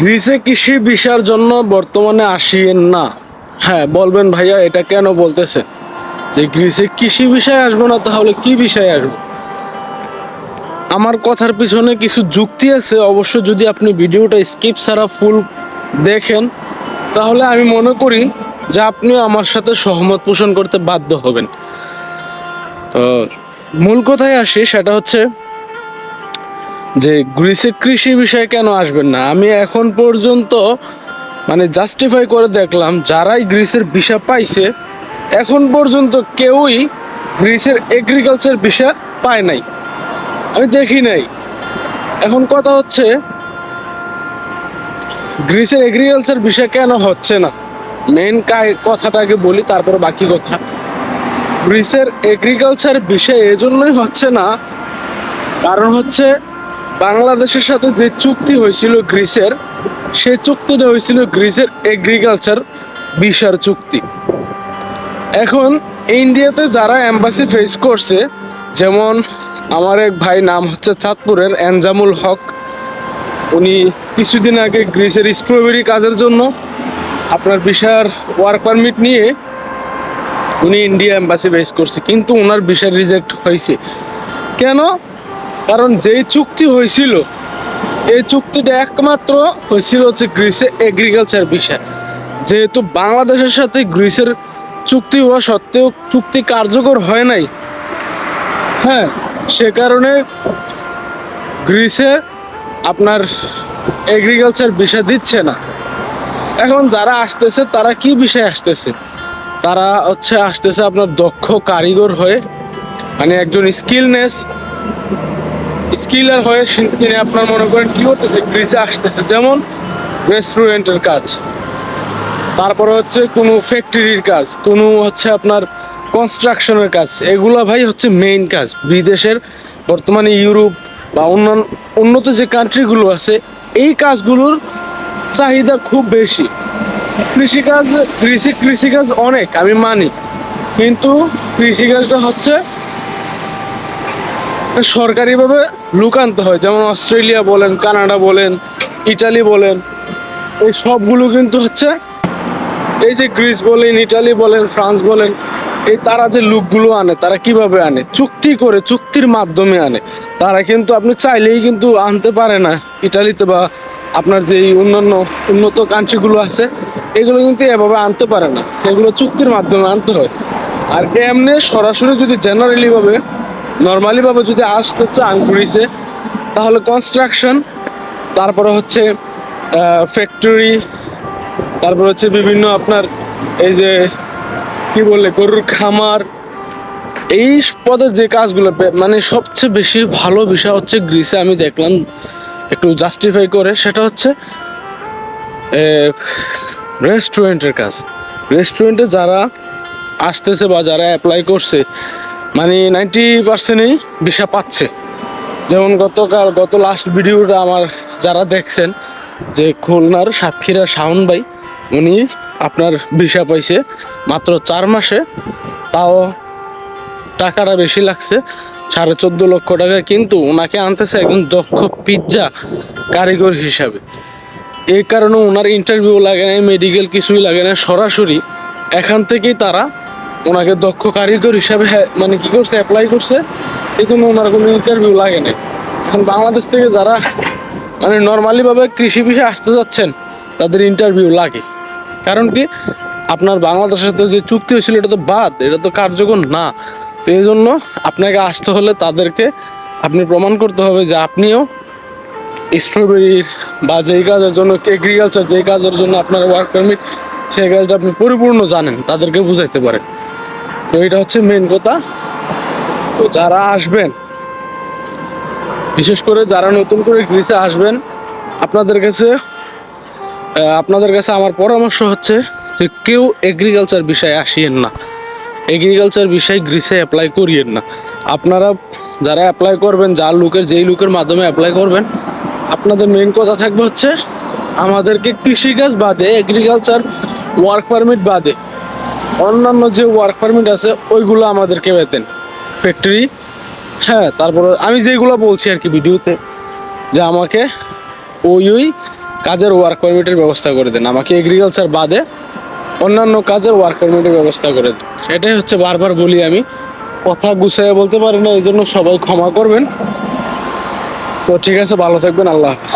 গ্রিসে কৃষি বিষয়ের জন্য বর্তমানে আসিয়েন না। হ্যাঁ বলবেন ভাইয়া, এটা কেন বলতেছে? যে গ্রিসে কৃষি বিষয় আসব না, তাহলে কি বিষয় আসব? আমার কথার পিছনে কিছু যুক্তি আছে, অবশ্য যদি আপনি ভিডিওটা স্কিপ ছাড়া ফুল দেখেন, তাহলে আমি মনে করি যে আপনি আমার সাথে সহমত পোষণ করতে বাধ্য হবেন। তো মূল কথায় আসি, সেটা হচ্ছে যে গ্রিসে কৃষি বিষয়ে কেন আসবেন না? আমি এখন পর্যন্ত মানে জাস্টিফাই করে দেখলাম, যারাই গ্রিসের ভিসা পাইছে, এখন পর্যন্ত কেউই গ্রিসের এগ্রিকালচার ভিসা পায় নাই। আমি দেখি নাই। এখন কথা হচ্ছে, গ্রিসের এগ্রিকালচার বিষয় কেন হচ্ছে না? মেন কথাটাকে বলি, তারপর বাকি কথা। গ্রিসের এগ্রিকালচার বিষয় এজন্যই হচ্ছে না, কারণ হচ্ছে বাংলাদেশের সাথে যে চুক্তি হয়েছিল গ্রিসের, সে চুক্তিটা হয়েছিল গ্রিসের এগ্রিকালচার বিষার চুক্তি। এখন ইন্ডিয়াতে যারা এম্বাসি ফেস করছে, যেমন আমার এক ভাই নাম হচ্ছে চাঁদপুরের এনজামুল হক, উনি কিছুদিন আগে গ্রিসের স্ট্রবেরি কাজের জন্য আপনার বিশার ওয়ার্ক পারমিট নিয়ে উনি ইন্ডিয়া এম্বাসি ফেস করছে, কিন্তু ওনার বিশার রিজেক্ট হয়েছে। কেন? কারণ যেই চুক্তি হয়েছিল, এই চুক্তিটা একমাত্র হয়েছিল হচ্ছে গ্রিসে এগ্রিকালচার বিষয়। যেহেতু বাংলাদেশের সাথে গ্রিসের চুক্তি হওয়া সত্ত্বেও চুক্তি কার্যকর হয় নাই হ্যাঁ সে কারণে গ্রিসে আপনার এগ্রিকালচার বিষয় দিচ্ছে না। এখন যারা আসতেছে, তারা কি বিষয়ে আসতেছে? তারা হচ্ছে আসতেছে আপনার দক্ষ কারিগর হয়ে মানে একজন স্কিলনেস স্কিলার হয়ে তিনি আপনার মনে করেন কি করতেছে গ্রিসে আসতেছে। যেমন রেস্টুরেন্টের কাজ। তারপরে হচ্ছে কোনো ফ্যাক্টরির কাজ, কোনো হচ্ছে আপনার কনস্ট্রাকশনের কাজ। এগুলো ভাই হচ্ছে মেইন কাজ। বিদেশের, বর্তমানে ইউরোপ বা অন্যান্য, উন্নত যে কান্ট্রিগুলো আছে, এই কাজগুলোর চাহিদা খুব বেশি। কৃষিকাজ, কৃষি, কৃষিকাজ অনেক, আমি মানি। কিন্তু কৃষিকাজটা হচ্ছে সরকারিভাবে লুক আনতে হয়, যেমন অস্ট্রেলিয়া বলেন, কানাডা বলেন, ইটালি বলেন, এই সবগুলো কিন্তু হচ্ছে এই যে গ্রিস বলেন, ইটালি বলেন, ফ্রান্স বলেন, এই তারা যে লুকগুলো আনে, তারা কীভাবে আনে? চুক্তি করে, চুক্তির মাধ্যমে আনে। তারা কিন্তু আপনি চাইলেই কিন্তু আনতে পারে না ইটালিতে বা আপনার যে অন্যান্য উন্নত কান্ট্রিগুলো আছে, এগুলো কিন্তু এভাবে আনতে পারে না। এগুলো চুক্তির মাধ্যমে আনতে হয়। আর এমনি সরাসরি যদি জেনারেলি ভাবে নর্মালি ভাবে যদি আসতে চান গ্রিসে তাহলে কনস্ট্রাকশন তারপরে হচ্ছে ফ্যাক্টরি তারপর হচ্ছে বিভিন্ন আপনার এই যে, কি বললে গরুর খামার, এই পদের যে কাজগুলো মানে সবচেয়ে বেশি ভালো বিষয় হচ্ছে গ্রিসে আমি দেখলাম, একটু জাস্টিফাই করে, সেটা হচ্ছে রেস্টুরেন্টের কাজ। রেস্টুরেন্টে যারা আসতেছে বা যারা অ্যাপ্লাই করছে মানে নাইনটি পার্সেন্টই ভিসা পাচ্ছে। যেমন গতকাল, গত লাস্ট ভিডিওটা আমার যারা দেখছেন, যে খুলনার সাতক্ষীরা শাওন ভাই, উনি আপনার ভিসা পাইছে মাত্র চার মাসে। তাও টাকাটা বেশি লাগছে, সাড়ে চোদ্দ লক্ষ টাকা, কিন্তু ওনাকে আনতেছে একজন দক্ষ পিৎজা কারিগর হিসাবে। এই কারণে ওনার ইন্টারভিউ লাগে না মেডিকেল কিছুই লাগে না সরাসরি এখান থেকেই তারা ওনাকে দক্ষ কারিগর হিসাবে হ্যাঁ, মানে কি করছে অ্যাপ্লাই করছে এই জন্য ওনার কোনো ইন্টারভিউ লাগে না এখন বাংলাদেশ থেকে যারা মানে নর্মালিভাবে কৃষি বিষয়ে আসতে যাচ্ছেন তাদের ইন্টারভিউ লাগে। কারণ কি আপনার বাংলাদেশের সাথে যে চুক্তি হয়েছিল এটা তো বাদ এটা তো কার্যকর না। তো এই জন্য আপনাকে আসতে হলে তাদেরকে আপনি প্রমাণ করতে হবে যে আপনিও স্ট্রবেরির বা যেই কাজের জন্য এগ্রিকালচার যেই কাজের জন্য আপনার ওয়ার্ক পারমিট সেই কাজটা আপনি পরিপূর্ণ জানেন তাদেরকে বুঝাইতে পারেন। তো এটা হচ্ছে মেন কথা। তো যারা আসবেন, বিশেষ করে যারা নতুন করে গ্রিসে আসবেন, আপনাদের কাছে আপনাদের কাছে আমার পরামর্শ হচ্ছে যে কেউ এগ্রিকালচার বিষয়ে আসিয়েন না। এগ্রিকালচার বিষয়ে গ্রিসে অ্যাপ্লাই করিয়েন না। আপনারা যারা অ্যাপ্লাই করবেন, যার লুকের, যেই লুকের মাধ্যমে অ্যাপ্লাই করবেন, আপনাদের মেন কথা থাকবে হচ্ছে, আমাদেরকে কৃষিকাজ বাদে এগ্রিকালচার ওয়ার্ক পারমিট বাদে অন্যান্য যে ওয়ার্ক পারমিট আছে, ওইগুলো আমাদেরকে বেতেন ফ্যাক্টরি হ্যাঁ তারপরে আমি যেগুলো বলছি আর কি ভিডিওতে, যে আমাকে ওই ওই কাজের ওয়ার্ক পারমিটের ব্যবস্থা করে দেন। আমাকে এগ্রিকালচার বাদে অন্যান্য কাজের ওয়ার্ক পারমিটের ব্যবস্থা করে দেন। এটাই হচ্ছে বারবার বলি আমি। কথা গুছিয়ে বলতে পারি না এই জন্য সবাই ক্ষমা করবেন। তো ঠিক আছে, ভালো থাকবেন, আল্লাহ হাফিজ।